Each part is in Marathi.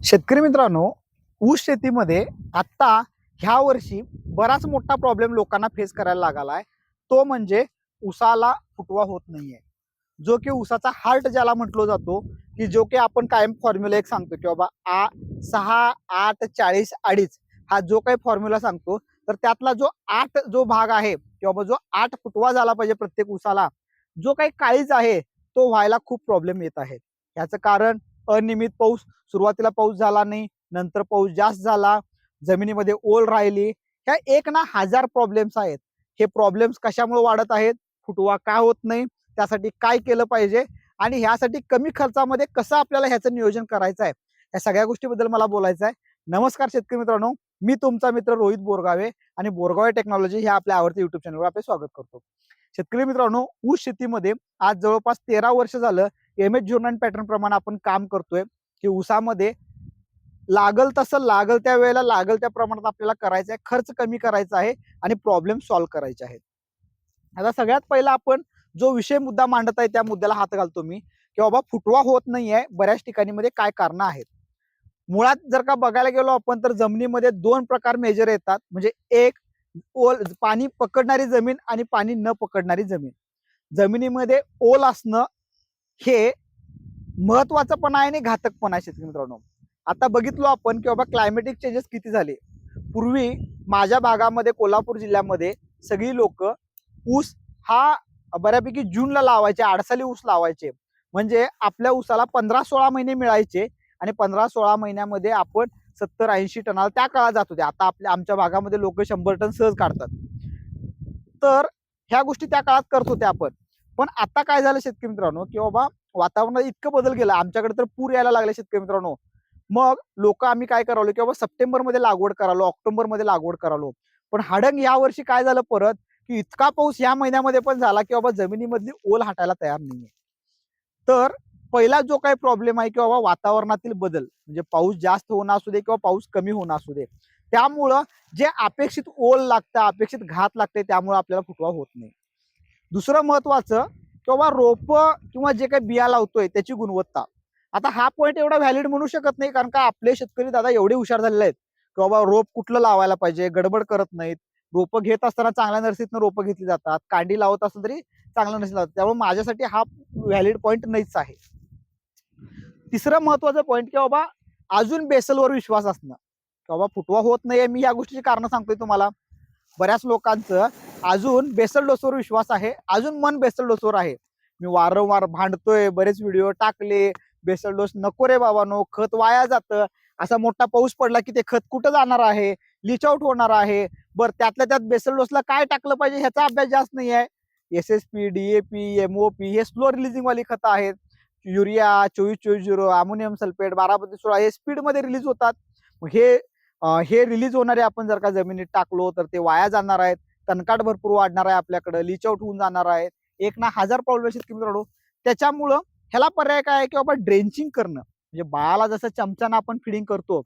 शेतकरी मित्रांनो ऊस शेतीमध्ये आत्ता ह्या वर्षी बराच मोठा प्रॉब्लेम लोकांना फेस करायला लागला आहे. तो म्हणजे ऊसाला फुटवा होत नाहीये. जो की ऊसाचा हार्ट ज्याला म्हटलो जातो की जो की आपण कायम फॉर्म्युला एक सांगतो की बाबा आ सहा आठ चाळीस अडीच हा जो काही फॉर्म्युला सांगतो तर त्यातला जो आठ जो भाग आहे किंवा जो आठ फुटवा झाला पाहिजे प्रत्येक ऊसाला जो काही काळीज आहे तो व्हायला खूप प्रॉब्लेम येत आहे. याचं कारण अनियमित पाऊस सुरुवातीला पाऊस झाला नाही नंतर पाऊस जास्त झाला जमिनीमध्ये ओल राहिली. ह्या एक ना हजार प्रॉब्लेम्स आहेत. हे प्रॉब्लेम्स कशामुळे वाढत आहेत? फुटवा का होत नाही? त्यासाठी काय केलं पाहिजे? आणि ह्यासाठी कमी खर्चामध्ये कसं आपल्याला ह्याचं नियोजन करायचं आहे? या सगळ्या गोष्टीबद्दल मला बोलायचं आहे. नमस्कार शेतकरी मित्रांनो. मी तुमचा मित्र रोहित बोरगावे आणि बोरगावे टेक्नॉलॉजी ह्या आपल्या आवडत्या युट्यूब चॅनलवर आपले स्वागत करतो. शेतकरी मित्रांनो ऊस शेतीमध्ये आज जवळपास तेरा वर्ष झालं एम एच झोन पॅटर्न प्रमाणे आपण काम करतोय की उसामध्ये लागल तसं लागल त्या वेळेला लागल त्या प्रमाणात आपल्याला करायचं आहे खर्च कमी करायचा आहे आणि प्रॉब्लेम सॉल्व्ह करायचे आहेत. आता सगळ्यात पहिला आपण जो विषय मुद्दा मांडत आहे त्या मुद्द्याला हात घालतो मी की बाबा फुटवा होत नाही आहे बऱ्याच ठिकाणी मध्ये काय कारणं आहेत? मुळात जर का बघायला गेलो आपण तर जमिनीमध्ये दोन प्रकार मेजर येतात म्हणजे एक ओल पाणी पकडणारी जमीन आणि पाणी न पकडणारी जमीन. जमिनीमध्ये ओल असणं हे महत्वाचं पण आहे आणि घातक पण आहे शेतकरी मित्रांनो. आता बघितलो आपण की बाबा क्लायमेटिक चेंजेस किती झाले? पूर्वी माझ्या भागामध्ये कोल्हापूर जिल्ह्यामध्ये सगळी लोक ऊस हा बऱ्यापैकी जूनला लावायचे आडसाली ऊस लावायचे. म्हणजे आपल्या ऊसाला पंधरा सोळा महिने मिळायचे आणि पंधरा सोळा महिन्यामध्ये आपण सत्तर ऐंशी टनाला त्या काळात जात होते. आता आपल्या आमच्या भागामध्ये लोक शंभर टन सहज काढतात. तर ह्या गोष्टी त्या काळात करत होते आपण. पण आता काय झालं शेतकरी मित्रांनो की बाबा वातावरणात इतकं बदल गेला आमच्याकडे तर पूर यायला लागले शेतकरी मित्रांनो. मग लोक आम्ही काय करालो की बाबा सप्टेंबरमध्ये लागवड करालो ऑक्टोबरमध्ये लागवड करालो. पण हाडंग या वर्षी काय झालं परत की इतका पाऊस या महिन्यामध्ये पण झाला की बाबा जमिनीमधली ओल हटायला तयार नाहीये. तर पहिला जो काही प्रॉब्लेम आहे की बाबा वातावरणातील बदल म्हणजे पाऊस जास्त होणं असू दे किंवा पाऊस कमी होणं असू दे त्यामुळं जे अपेक्षित ओल लागतं अपेक्षित घात लागते त्यामुळे आपल्याला फुटवा होत नाही. दुसरं महत्वाचं किंवा रोपं रोप किंवा जे काही बिया लावतोय त्याची गुणवत्ता. आता हा पॉईंट एवढा व्हॅलिड म्हणू शकत नाही कारण का आपले शेतकरी दादा एवढे हुशार झालेले आहेत. की बाबा रोप कुठलं लावायला पाहिजे गडबड करत नाहीत. रोपं घेत असताना चांगल्या नर्सरीतनं रोपं घेतली जातात. कांडी लावत असलं तरी चांगल्या नर्सरी लावतात. त्यामुळे माझ्यासाठी हा व्हॅलिड पॉईंट नाहीच आहे. तिसरं महत्वाचं पॉईंट की बाबा अजून बेसलवर विश्वास असणं. की बाबा फुटवा होत नाहीये मी या गोष्टीची कारण सांगतोय तुम्हाला. बऱ्याच लोकांचं अजून बेसल डोसवर विश्वास आहे अजून मन बेसल डोसवर आहे. मी वारंवार भांडतोय बरेच व्हिडिओ टाकले बेसल डोस नको रे बाबानो खत वाया जातं. असा मोठा पाऊस पडला की ते खत कुठं जाणार आहे? लिच आउट होणार आहे. बरं त्यातल्या त्यात बेसल डोसला काय टाकलं पाहिजे ह्याचा अभ्यास जास्त नाही आहे. S S P D A P M O P हे स्लो रिलीजिंगवाली खतं आहेत. युरिया चोवीस चोवीस झिरो अमोनियम सल्फेट बारा बत्तीस सोळा हे स्पीडमध्ये रिलीज होतात. हे हे रिलीज होणारे आपण जर का जमिनीत टाकलो तर ते वाया जाणार आहेत. तणकाट भरपूर वाढणार आहे आपल्याकडे लिच आउट होऊन जाणार आहे एक ना हजार प्रॉब्लेम शेतकरी मित्रांनो त्याच्यामुळं ह्याला पर्याय काय आहे की बाबा ड्रेंचिंग करणं. म्हणजे बाळाला जसं चमच्यानं आपण फिडिंग करतो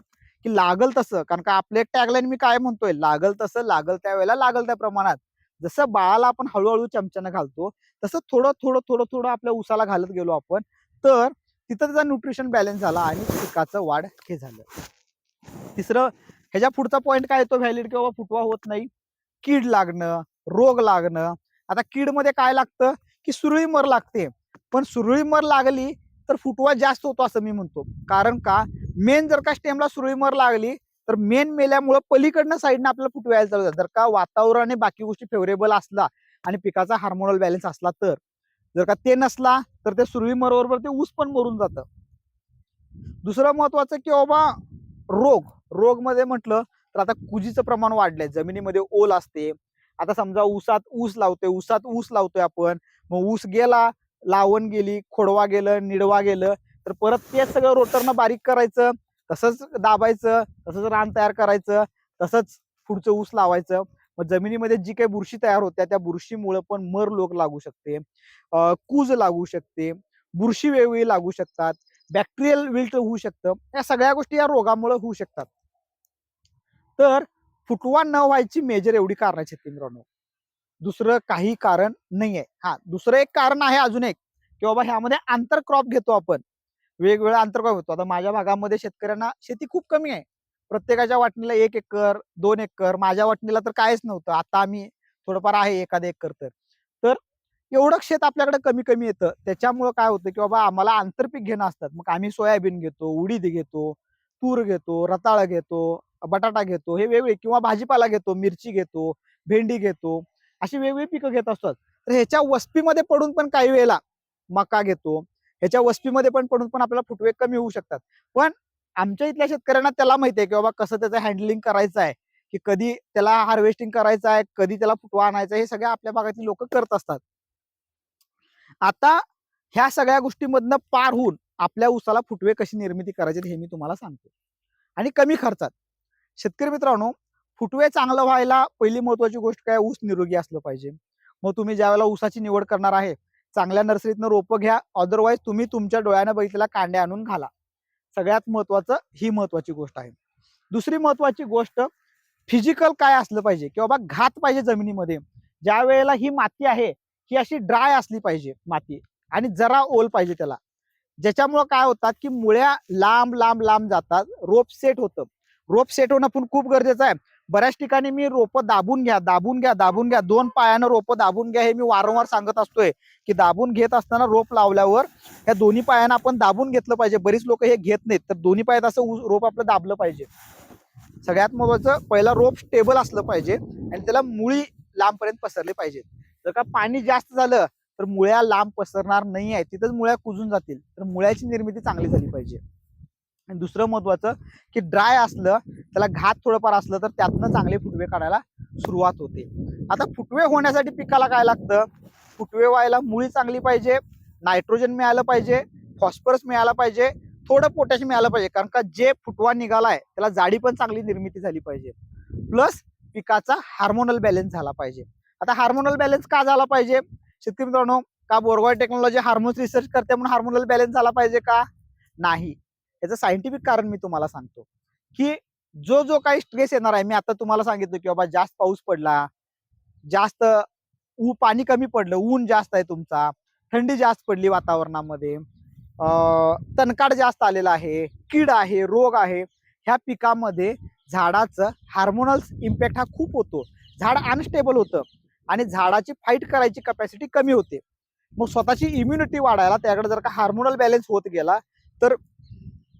की लागल तसं. कारण का आपले टॅगलाईन मी काय म्हणतोय? लागल तसं लागल त्या वेळेला लागल त्या प्रमाणात. जसं बाळाला आपण हळूहळू चमच्यानं घालतो तसं थोडं थोडं थोडं थोडं आपल्या उसाला घालत गेलो आपण तर तिथं त्याचा न्यूट्रिशन बॅलन्स झाला आणि पिकाचं वाढ हे झालं. तिसरं ह्याच्या पुढचा पॉईंट काय येतो व्हॅलिड की बाबा फुटवा होत नाही. कीड लागणं रोग लागणं. आता कीडमध्ये काय लागतं? की सुरळी मर लागते. पण सुरळी मर लागली तर फुटवा जास्त होतो असं मी म्हणतो. कारण का? मेन जर का स्टेमला सुरळी मर लागली तर मेन मेल्यामुळं पलीकडनं साईडनं आपल्याला फुटवा यायला चालू जर का वातावरण आणि बाकी गोष्टी फेवरेबल असला आणि पिकाचा हार्मोनल बॅलन्स असला तर. जर का ते नसला तर ते सुरळी मर बरोबर ते ऊस पण मरून जातं. दुसरं महत्वाचं की बाबा रोग रोगमध्ये म्हटलं तर आता कुजीचं प्रमाण वाढलंय. जमिनीमध्ये ओल असते. आता समजा ऊसात ऊस लावतोय ऊसात ऊस लावतोय आपण. मग ऊस गेला लावण गेली खोडवा गेलं निडवा गेलं तर परत तेच सगळं रोटरनं बारीक करायचं तसंच दाबायचं तसंच रान तयार करायचं तसंच पुढचं ऊस लावायचं. मग जमिनीमध्ये जी काही बुरशी तयार होत्या त्या बुरशीमुळे पण मर लोक लागू शकते. कूज लागू शकते. बुरशी वेगवेगळी लागू शकतात. बॅक्टेरियल विल्ट होऊ शकतं. या सगळ्या गोष्टी या रोगामुळे होऊ शकतात. तर फुटवा न व्हायची मेजर एवढी कारण आहेत शेतकरी मित्रांनो. दुसरं काही कारण नाही आहे. हा दुसरं एक कारण आहे अजून एक की बाबा ह्यामध्ये आंतर क्रॉप घेतो आपण. वेगवेगळा आंतरक्रॉप घेतो. आता माझ्या भागामध्ये शेतकऱ्यांना शेती खूप कमी आहे. प्रत्येकाच्या वाटणीला एक एकर दोन एकर माझ्या वाटणीला तर काहीच नव्हतं. आता आम्ही थोडंफार आहे एखादं एकर तर. तर एवढं शेत आपल्याकडे कमी कमी येतं. त्याच्यामुळं काय होतं की बाबा आम्हाला आंतरपीक घेणं असतात. मग आम्ही सोयाबीन घेतो उडीद घेतो तूर घेतो रताळ घेतो बटाटा घेतो हे वेगळे किंवा भाजीपाला घेतो मिरची घेतो भेंडी घेतो अशी वेगवेगळी पिकं घेत असतात. तर ह्याच्या वस्तीमध्ये पडून पण काही वेळेला मका घेतो. ह्याच्या वस्पीमध्ये पण पडून पण आपल्याला फुटवे कमी होऊ शकतात. पण आमच्या इथल्या शेतकऱ्यांना त्याला माहिती आहे की बाबा कसं त्याचं हँडलिंग करायचं आहे की कधी त्याला हार्वेस्टिंग करायचं आहे कधी त्याला फुटवा आणायचा आहे हे सगळ्या आपल्या भागातील लोक करत असतात. आता ह्या सगळ्या गोष्टीमधनं पार होऊन आपल्या ऊसाला फुटवे कशी निर्मिती करायची हे मी तुम्हाला सांगतो आणि कमी खर्चात. शेतकरी मित्रांनो फुटवे चांगलं व्हायला पहिली महत्वाची गोष्ट काय? ऊस निरोगी असलं पाहिजे. मग तुम्ही ज्यावेळेला ऊसाची निवड करणार आहे चांगल्या नर्सरीतनं रोपं घ्या अदरवाईज तुम्ही तुमच्या डोळ्यानं बघितलेला कांड्या आणून घाला. सगळ्यात महत्वाचं ही महत्वाची गोष्ट आहे. दुसरी महत्वाची गोष्ट फिजिकल काय असलं पाहिजे? किंवा घात पाहिजे जमिनीमध्ये. ज्या वेळेला ही माती आहे ही अशी ड्राय असली पाहिजे माती आणि जरा ओल पाहिजे त्याला. ज्याच्यामुळं काय होतात की मुळ्या लांब लांब लांब जातात रोप सेट होतं. रोप सेट होणं पण खूप गरजेचं आहे. बऱ्याच ठिकाणी मी रोप दाबून घ्या दाबून घ्या दाबून घ्या. दोन पायानं रोप दाबून घ्या हे मी वारंवार सांगत असतोय की दाबून घेत असताना रोप लावल्यावर या दोन्ही पायानं आपण दाबून घेतलं पाहिजे. बरीच लोक हे घेत नाहीत तर दोन्ही पायात असं रोप आपलं दाबलं पाहिजे. सगळ्यात महत्वाचं पहिला रोप स्टेबल असलं पाहिजे आणि त्याला मुळी लांबपर्यंत पसरले पाहिजेत. जर का पाणी जास्त झालं तर मुळ्या लांब पसरणार नाही आहे तिथंच मुळ्या कुजून जातील. तर मुळ्याची निर्मिती चांगली झाली पाहिजे. आणि दुसरं महत्वाचं की ड्राय असलं त्याला घात थोडंफार असलं तर त्यातनं चांगले फुटवे काढायला सुरुवात होते. आता फुटवे होण्यासाठी पिकाला काय लागतं? फुटवे व्हायला मुळी चांगली पाहिजे नायट्रोजन मिळालं पाहिजे फॉस्फरस मिळालं पाहिजे थोडं पोटॅश मिळालं पाहिजे. कारण का जे फुटवा निघाला आहे त्याला जाडी पण चांगली निर्मिती झाली पाहिजे. प्लस पिकाचा हार्मोनल बॅलन्स झाला पाहिजे. आता हार्मोनल बॅलन्स का झाला पाहिजे? शेतकरी मित्रांनो का बोरगॉय टेक्नॉलॉजी हार्मोन्स रिसर्च करते म्हणून हार्मोनल बॅलन्स झाला पाहिजे का? नाही. याचं सायंटिफिक कारण मी तुम्हाला सांगतो की जो जो काही स्ट्रेस येणार आहे मी आता तुम्हाला सांगितलं की बाबा जास्त पाऊस पडला जास्त ऊ पाणी कमी पडलं ऊन जास्त आहे तुमचा थंडी जास्त पडली वातावरणामध्ये अं, तणकाड जास्त आलेला आहे कीड आहे रोग आहे ह्या पिकामध्ये झाडाचं हार्मोनल्स इम्पॅक्ट हा खूप होतो. झाड अनस्टेबल होतं आणि झाडाची फाईट करायची कपॅसिटी कमी होते. मग स्वतःची इम्युनिटी वाढायला त्याकडे जर का हार्मोनल बॅलन्स होत गेला तर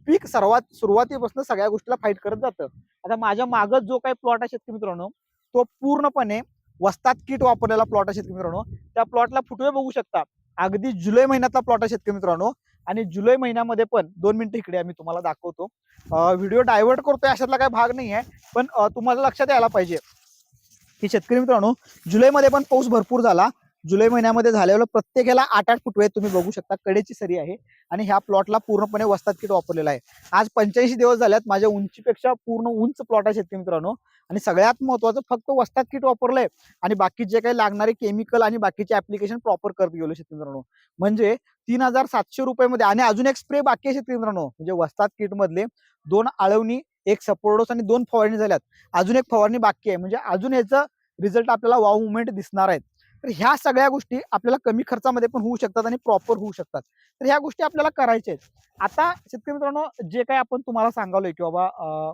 पीक सर्वात सुरुवातीपासून सगळ्या गोष्टीला फाईट करत जातं. आता माझ्या मागं जो काही प्लॉट आहे शेतकरी मित्रांनो तो पूर्णपणे वस्तात किट वापरलेला प्लॉट आहे शेतकरी मित्रांनो. त्या प्लॉटला फुटवे बघू शकता. अगदी जुलै महिन्यातला प्लॉट आहे शेतकरी मित्रांनो. आणि जुलै महिन्यामध्ये पण दोन मिनिटं इकडे आम्ही तुम्हाला दाखवतो. व्हिडिओ डायव्हर्ट करतोय अशातला काही भाग नाही आहे पण तुम्हाला लक्षात यायला पाहिजे. की शेतकरी मित्रांनो जुलैमध्ये पण पाऊस भरपूर झाला. जुलै महिन्यामध्ये झालेलं प्रत्येकाला आठ आठ फुटवे तुम्ही बघू शकता कडेची सरी आहे आणि ह्या प्लॉटला पूर्णपणे वस्तात किट वापरलेला आहे. आज पंच्याऐंशी दिवस झाल्यात माझ्या उंचीपेक्षा पूर्ण उंच प्लॉट आहे शेतकरी मित्रांनो. आणि सगळ्यात महत्वाचं फक्त वस्तात किट वापरलंय. आणि बाकी जे काही लागणारे केमिकल आणि बाकीचे ऍप्लिकेशन प्रॉपर करत गेलो शेतकरी मित्रांनो. म्हणजे तीन हजार सातशे रुपयामध्ये आणि अजून एक स्प्रे बाकी आहे शेतकरी मित्रांनो. म्हणजे वस्तात किट मधले दोन आळवणी एक सपोर्डोस आणि दोन फवारणी झाल्यात. अजून एक फवारणी बाकी आहे. म्हणजे अजून याचं रिझल्ट आपल्याला वाव मुवमेंट दिसणार आहेत. तर ह्या सगळ्या गोष्टी आपल्याला कमी खर्चामध्ये पण होऊ शकतात आणि प्रॉपर होऊ शकतात. तर ह्या गोष्टी आपल्याला करायच्या आहेत. आता शेतकरी मित्रांनो जे काही आपण तुम्हाला सांगालोय की बाबा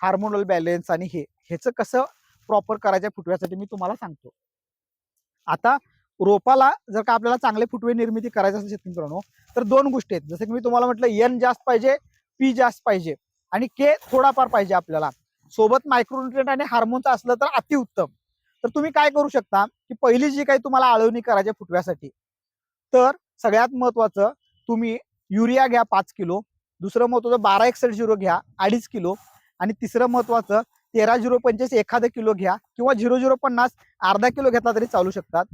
हार्मोनल बॅलेन्स आणि हे ह्याचं कसं प्रॉपर करायचं फुटव्यासाठी मी तुम्हाला सांगतो. आता रोपाला जर का आपल्याला चांगले फुटवे निर्मिती करायचं असेल शेतकरी मित्रांनो तर दोन गोष्टी आहेत. जसं की मी तुम्हाला म्हटलं एन जास्त पाहिजे पी जास्त पाहिजे आणि के थोडाफार पाहिजे आपल्याला. सोबत मायक्रोन्युट्रिएंट आणि हार्मोनचं असलं तर अतिउत्तम. तर तुम्ही काय करू शकता की पहिली जी काही तुम्हाला आळवणी करायची फुटव्यासाठी तर सगळ्यात महत्वाचं तुम्ही युरिया घ्या पाच किलो दुसरं महत्वाचं बारा एकसठ झिरो घ्या अडीच किलो आणि तिसरं महत्वाचं तेरा झिरो पंचवीस एखादं किलो घ्या किंवा झिरो झिरो पन्नास अर्धा किलो घेतला तरी चालू शकतात.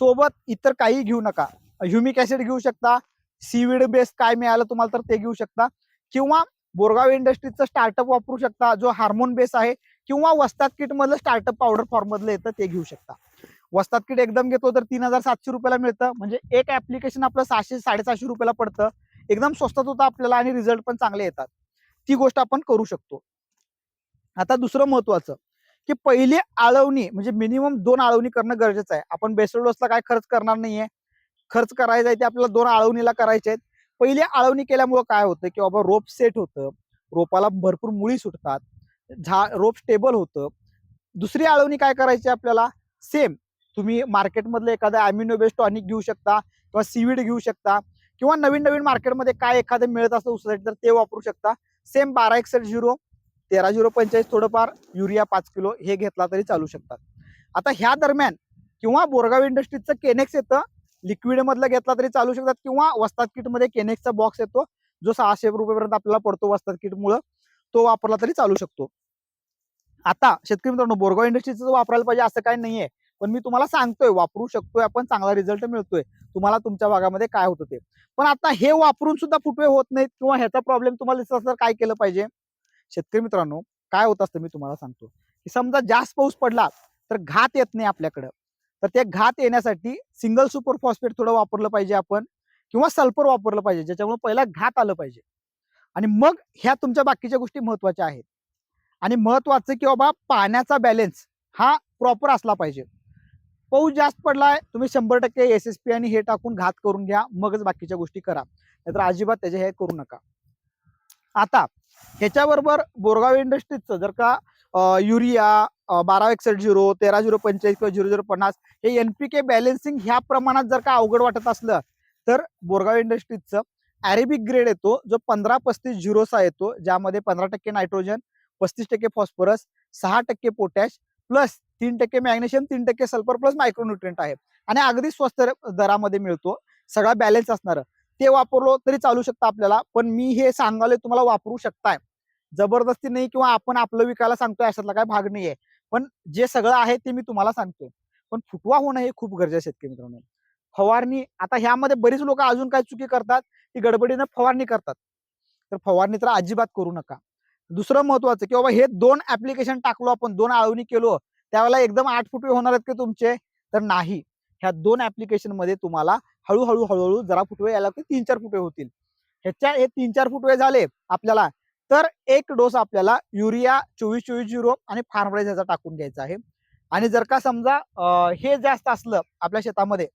सोबत इतर काही घेऊ नका. ह्युमिक ऍसिड घेऊ शकता सीविड बेस काय मिळालं तुम्हाला तर ते घेऊ शकता किंवा बोरगाव इंडस्ट्रीजचं स्टार्टअप वापरू शकता जो हार्मोन बेस आहे किंवा वस्तात किट मधलं स्टार्टअप पावडर फॉर्म मधलं येतं ते घेऊ शकता. वस्तात किट एकदम घेतो तर तीन हजार सातशे रुपयाला मिळतं. म्हणजे एक ऍप्लिकेशन आपलं सहाशे साडेसहाशे रुपयाला पडतं. एकदम स्वस्तात होतं आपल्याला आणि रिझल्ट पण चांगले येतात. ती गोष्ट आपण करू शकतो. आता दुसरं महत्वाचं की पहिली आळवणी म्हणजे मिनिमम दोन आळवणी करणं गरजेचं आहे. आपण बेसल डोसला काय खर्च करणार नाहीये. खर्च करायचा आहे ते आपल्याला दोन आळवणीला करायचे आहेत. पहिले आळवणी केल्यामुळं काय होतं की बाबा रोप सेट होतं. रोपाला भरपूर मुळी सुटतात. झा रोप स्टेबल होतं. दुसरी आळवणी काय करायची आपल्याला? सेम. तुम्ही मार्केटमधलं एखादं अॅमिनो बेस्ड टॉनिक घेऊ शकता किंवा सीवीड घेऊ शकता किंवा नवीन नवीन मार्केटमध्ये काय एखादं मिळत असतं उसासाठी तर ते वापरू शकता. सेम बारा एकसठ झिरो तेरा झिरो पंचेचाळीस थोडंफार युरिया पाच किलो हे घेतला तरी चालू शकतात. आता ह्या दरम्यान किंवा बोरगाव इंडस्ट्रीजचं केनेक्स येतं लिक्विड मधलं घेतला तरी चालू शकतात किंवा वस्तात किटमध्ये केनेक्सचा बॉक्स येतो जो सहाशे रुपयेपर्यंत आपल्याला पडतो वस्तात किटमुळं तो वापरला तरी चालू शकतो. आता शेतकरी मित्रांनो बोरगाव इंडस्ट्रीचं वापरायला पाहिजे असं काही नाहीये. पण मी तुम्हाला सांगतोय वापरू शकतोय आपण चांगला रिझल्ट मिळतोय. तुम्हाला तुमच्या भागामध्ये काय होतं ते. पण आता हे वापरून सुद्धा फुटवे होत नाहीत किंवा ह्याचा प्रॉब्लेम तुम्हाला दिसत असला काय केलं पाहिजे? शेतकरी मित्रांनो काय होत असतं मी तुम्हाला सांगतो. की समजा जास्त पाऊस पडला तर घात येत नाही आपल्याकडं. तर ते घात येण्यासाठी सिंगल सुपर फॉस्फेट थोडं वापरलं पाहिजे आपण किंवा सल्फर वापरलं पाहिजे ज्याच्यामुळे पहिला घात आलं पाहिजे. आणि मग ह्या तुमच्या बाकीच्या गोष्टी महत्त्वाच्या आहेत. आणि महत्वाचं की बाबा पाण्याचा बॅलेन्स हा प्रॉपर असला पाहिजे. पाऊस जास्त पडलाय तुम्ही शंभर टक्के एस एस पी आणि हे टाकून घात करून घ्या मगच बाकीच्या गोष्टी करा. नाहीतर अजिबात त्याचे हे करू नका. आता ह्याच्याबरोबर बोरगाव इंडस्ट्रीजचं जर का युरिया बारा एकसठ झिरो तेरा झिरो पंचेचाळीस किंवा झिरो झिरो पन्नास हे एनपीके बॅलेन्सिंग ह्या प्रमाणात जर का अवघड वाटत असलं तर बोरगाव इंडस्ट्रीजचं अरेबिक ग्रेड येतो जो पंधरा पस्तीस झिरोचा येतो ज्यामध्ये पंधरा टक्के नायट्रोजन पस्तीस टक्के फॉस्फरस सहा टक्के पोटॅश प्लस तीन टक्के मॅग्नेशियम तीन टक्के सल्फर प्लस मायक्रोन्युट्रिएंट आहे. आणि अगदी स्वस्त दरामध्ये मिळतो सगळा बॅलन्स असणार. ते वापरलो तरी चालू शकतं आपल्याला पण मी हे सांगायला तुम्हाला वापरू शकताय. जबरदस्ती नाही किंवा आपण आपलं विकायला सांगतोय अशातला काय भाग नाहीये. पण जे सगळं आहे ते मी तुम्हाला सांगतोय. पण फुटवा होणं हे खूप गरजेचं आहे शेतकरी मित्रांनो. फवारणी आता ह्यामध्ये बरीच लोक अजून काय चुकी करतात? ती गडबडीनं फवारणी करतात. तर फवारणी तर अजिबात करू नका. दुसरं महत्वाचं की बाबा हे दोन ऍप्लिकेशन टाकलो आपण दोन आळवणी केलो त्यावेळेला एकदम आठ फुटवे होणार आहेत की तुमचे? तर नाही. ह्या दोन ऍप्लिकेशनमध्ये तुम्हाला हळूहळू हळूहळू जरा फुटवे यायला लागते तीन चार फुटवे होतील. ह्याच्या हे तीन चार फुटवे झाले आपल्याला तर एक डोस आपल्याला युरिया चोवीस चोवीस झिरो आणि फार्मराईज ह्याचा टाकून घ्यायचा आहे. आणि जर का समजा हे जास्त असलं आपल्या शेतामध्ये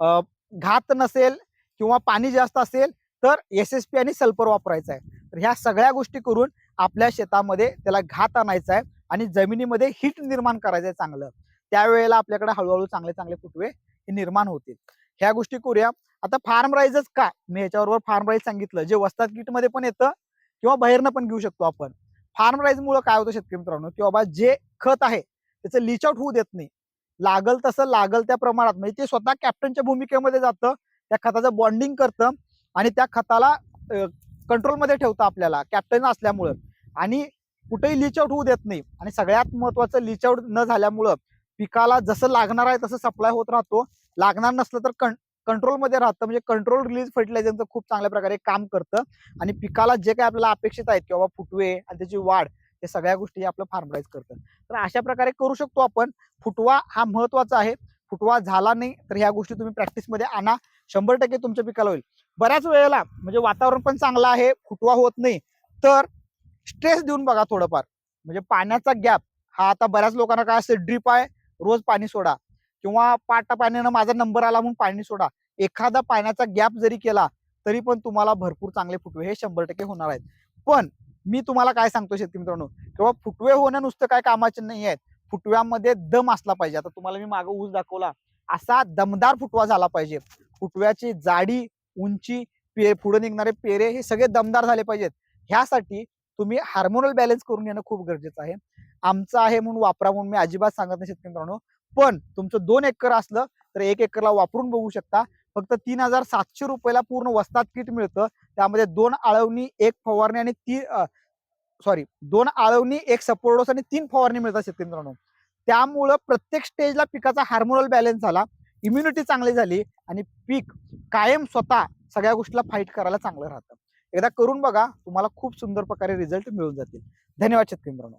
घात नसेल किंवा पाणी जास्त असेल तर एस एस पी आणि सल्फर वापरायचा आहे. तर ह्या सगळ्या गोष्टी करून आपल्या शेतामध्ये त्याला घात आणायचा आहे आणि जमिनीमध्ये हिट निर्माण करायचं आहे चांगलं. त्यावेळेला आपल्याकडे हळूहळू चांगले चांगले फुटवे हे निर्माण होतील. ह्या गोष्टी करूया. आता फार्म राईजच का मी ह्याच्याबरोबर फार्म राईज सांगितलं. जे वस्तात किटमध्ये पण येतं किंवा बाहेरनं पण घेऊ शकतो आपण. फार्म राईज मुळे काय होतं शेतकरी मित्रांनो? की बाबा जे खत आहे त्याचं लिच आउट होऊ देत नाही. लागल तसं लागल त्या प्रमाणात. म्हणजे ते स्वतः कॅप्टनच्या भूमिकेमध्ये जातं त्या खताचं बॉन्डिंग करतं आणि त्या खताला कंट्रोलमध्ये ठेवतं आपल्याला कॅप्टन असल्यामुळं. आणि कुठेही लिच आउट होऊ देत नाही. आणि सगळ्यात महत्वाचं लिच आउट न झाल्यामुळं पिकाला जसं लागणार आहे तसं सप्लाय होत राहतो. लागणार नसलं तर कं कंट्रोलमध्ये राहतं. म्हणजे कंट्रोल रिलीज फर्टिलायझरचं खूप चांगल्या प्रकारे काम करतं. आणि पिकाला जे काही आपल्याला अपेक्षित आहेत किंवा फुटवे आणि त्याची वाढ हे सगळ्या गोष्टी आपलं फार्मराईज करतं. तर अशा प्रकारे करू शकतो आपण. फुटवा हा महत्त्वाचा आहे. फुटवा झाला नाही तर ह्या गोष्टी तुम्ही प्रॅक्टिसमध्ये आणा. शंभर टक्के तुमच्या पिकाला होईल. बऱ्याच वेळेला म्हणजे वातावरण पण चांगलं आहे फुटवा होत नाही तर स्ट्रेस देऊन बघा थोडंफार. म्हणजे पाण्याचा गॅप हा आता बऱ्याच लोकांना काय असते ड्रीप आहे रोज पाणी सोडा. किंवा पाटा पाण्यानं माझा नंबर आला म्हणून पाणी सोडा. एखादा पाण्याचा गॅप जरी केला तरी पण तुम्हाला भरपूर चांगले फुटवे हे शंभर टक्के होणार आहेत. पण मी तुम्हाला काय सांगतो शेतकरी मित्रांनो? किंवा फुटवे होणं नुसतं काय कामाचे नाही आहेत. फुटव्यामध्ये दम असला पाहिजे. आता तुम्हाला मी मागं ऊस दाखवला. असा दमदार फुटवा झाला पाहिजे. फुटव्याची जाडी उंची पे पुढे निघणारे पेरे हे सगळे दमदार झाले पाहिजेत. ह्यासाठी तुम्ही हार्मोनल बॅलन्स करून येणं खूप गरजेचं आहे. आमचं आहे म्हणून वापरा म्हणून मी अजिबात सांगत नाही शेतकरी मित्रांनो. पण तुमचं दोन एकर असलं तर एक एकरला वापरून बघू शकता. फक्त तीन हजार सातशे रुपयाला पूर्ण वस्तात किट मिळतं. त्यामध्ये दोन आळवणी एक फवारणी आणि ती सॉरी दोन आळवणी एक सपोर्ट डोस आणि तीन फवारणी मिळतात शेतकरी मित्रांनो त्यामुळं प्रत्येक स्टेजला पिकाचा हार्मोनल बॅलन्स झाला इम्युनिटी चांगली झाली आणि पीक कायम स्वतः सगळ्या गोष्टीला फाईट करायला चांगलं राहतं. एकदा करून बघा तुम्हाला खूप सुंदर प्रकारे रिझल्ट मिळून जातील. धन्यवाद शेतकरी मित्रांनो